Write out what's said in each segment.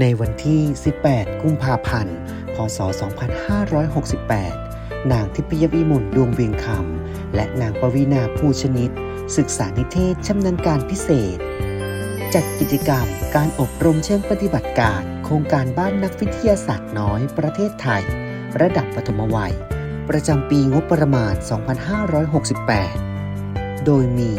ในวันที่ 18 กุมภาพันธ์ พศ 2568 นางทิพยวิมลดวงเวียงคำ และนางปวีนาภูชนิตศึกษานิเทศชำนาญการพิเศษ จัดกิจกรรมการอบรมเชิงปฏิบัติการ โครงการบ้านนักวิทยาศาสตร์น้อยประเทศไทย ระดับปฐมวัย ประจำปีงบประมาณ 2568 โดยมี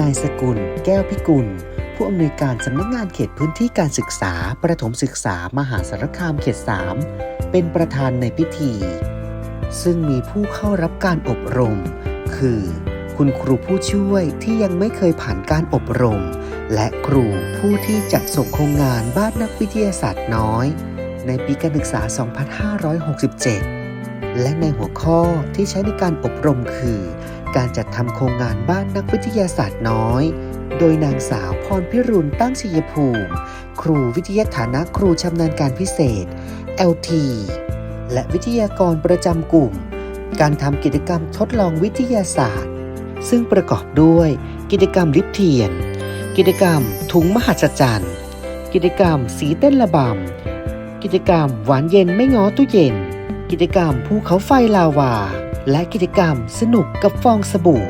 นายสกุล แก้วพิกุล ผู้อำนวยการสำนักงานเขตพื้นที่การศึกษา ประถมศึกษามหาสารคามเขต 3 เป็นประธานในพิธี ซึ่งมีผู้เข้ารับการอบรม คือ คุณครูผู้ช่วยที่ยังไม่เคยผ่านการอบรม และครูผู้ที่จัดส่งโครงงานบ้านนักวิทยาศาสตร์น้อย ในปีการศึกษา 2567 และในหัวข้อที่ใช้ในการอบรมคือ การจัดทำโครงงานบ้านนักวิทยาศาสตร์น้อย โดยนางสาวพรพิรุณตั้งชัยภูมิ ครูวิทยาฐานะครูชำนาญการพิเศษ LT และวิทยากรประจำกลุ่ม การทำกิจกรรมทดลองวิทยาศาสตร์ ซึ่งประกอบด้วย กิจกรรมลิฟเทียน กิจกรรมถุงมหัศจรรย์ กิจกรรมสีเต้นระบำกิจกรรมหวานเย็นไม่ง้อตู้เย็น กิจกรรมภูเขาไฟลาวา และกิจกรรมสนุกกับฟองสบู่